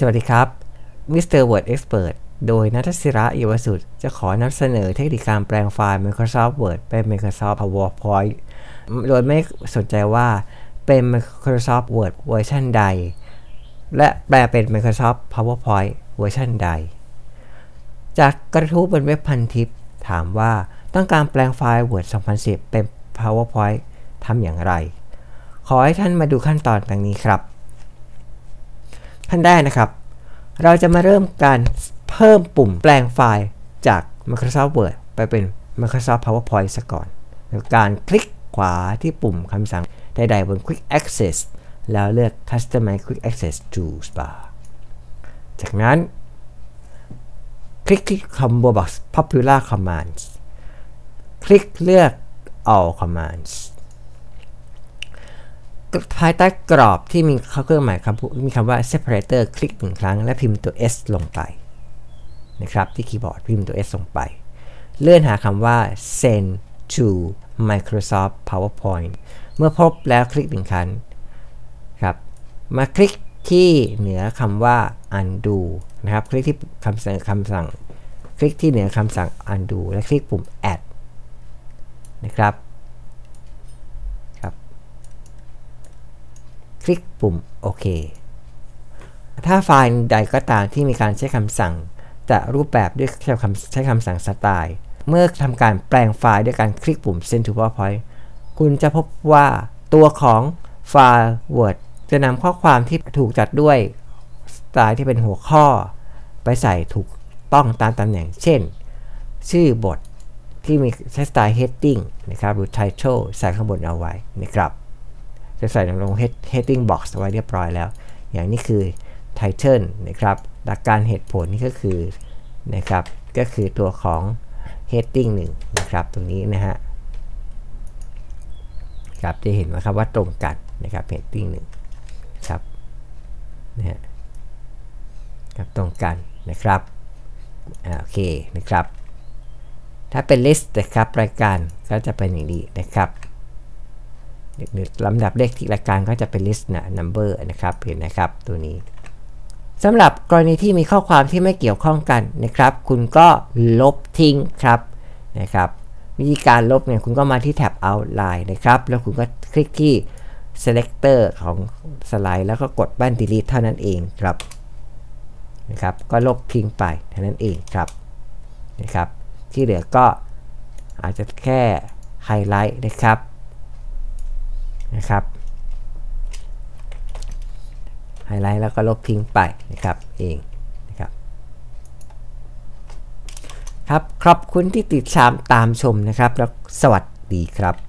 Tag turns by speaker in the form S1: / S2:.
S1: สวัสดีครับ Mr. Word Expert โดยนัทศิระเยวสุดจะขอนำเสนอเทคนิคการแปลงไฟล์ Microsoft Word เป็น Microsoft PowerPoint โดยไม่สนใจว่าเป็น Microsoft Word เวอร์ชันใด และแปลเป็น Microsoft PowerPoint เวอร์ชันใด จากกระทู้บนเว็บพันทิป ถามว่าต้องการแปลงไฟล์ Word 2010 เป็น PowerPoint ทำอย่างไร ขอให้ท่านมาดูขั้นตอนดังนี้ครับ ขั้นแรกนะครับ เราจะมาเริ่มการเพิ่มปุ่มแปลงไฟล์จาก Microsoft Word ไปเป็น Microsoft PowerPoint ซะก่อนโดยการคลิกขวาที่ปุ่มคำสั่งใดๆบน Quick Access แล้วเลือก Customize Quick Access Toolbar จากนั้น คลิกที่ Combo Box Popular Commands คลิกเลือก All Commands ภายใต้กรอบที่มีเครื่องหมายคำมีคำว่า separator คลิกหนึ่งครั้ง และพิมพ์ตัว S ลงไปนะครับที่คีย์บอร์ดพิมพ์ตัว S ลงไป เลื่อนหาคำว่า send to Microsoft PowerPoint เมื่อพบแล้วคลิกหนึ่งครั้งครับมาคลิกที่เหนือคำว่า undo นะครับ คลิกที่คำสั่งคำสั่ง คลิกที่เหนือคำสั่ง undo และคลิกปุ่ม add นะครับ ลิกปุ่มโอเค ถ้าไฟล์ใดก็ตามที่มีการใช้คำสั่ง จะรูปแบบด้วยใช้คำใช้คำสั่งสไตล์ เมื่อทำการแปลงไฟล์ด้วยการคลิกปุ่ม Send to PowerPoint คุณจะพบว่าตัวของไฟล์ Word จะนำข้อความที่ถูกจัดด้วยสไตล์ที่เป็นหัวข้อ ไปใส่ถูกต้องตามตำแหน่ง เช่น ชื่อบทที่มีใช้สไตล์ heading นะครับ หรือ title ใส่ข้างบนเอาไว้นะครับ จะใส่ลง heading box ไว้เรียบร้อยแล้ว อย่างนี้คือ title นะครับหลักการเหตุผลนี่ก็คือนะครับก็คือตัวของ heading 1นะครับตรงนี้นะฮะครับจะเห็นว่าครับว่าตรงกันนะครับ heading 1ครับนะฮะครับตรงกันนะครับโอเคนะครับ ถ้าเป็น list นะครับรายการก็จะเป็นอย่างนี้นะครับ ลำดับเลขที่รายการก็จะเป็น list นะ number นะครับเห็นนะครับตัวนี้สำหรับกรณีที่มีข้อความที่ไม่เกี่ยวข้องกันนะครับ คุณก็ลบทิ้งครับนะครับวิธีการลบเนี่ยคุณก็มาที่แท็บ outline นะครับ แล้วคุณก็คลิกที่ selector ของสไลด์ แล้วก็กดบั้น delete เท่านั้นเองครับนะครับ ก็ลบทิ้งไปเท่านั้นเองครับนะครับ ที่เหลือก็อาจจะแค่ไฮไลท์นะครับ นะครับไฮไลท์แล้วก็ลบทิ้งไปนะครับเองนะครับครับขอบคุณที่ติดตามตามชมนะครับ แล้วสวัสดีครับ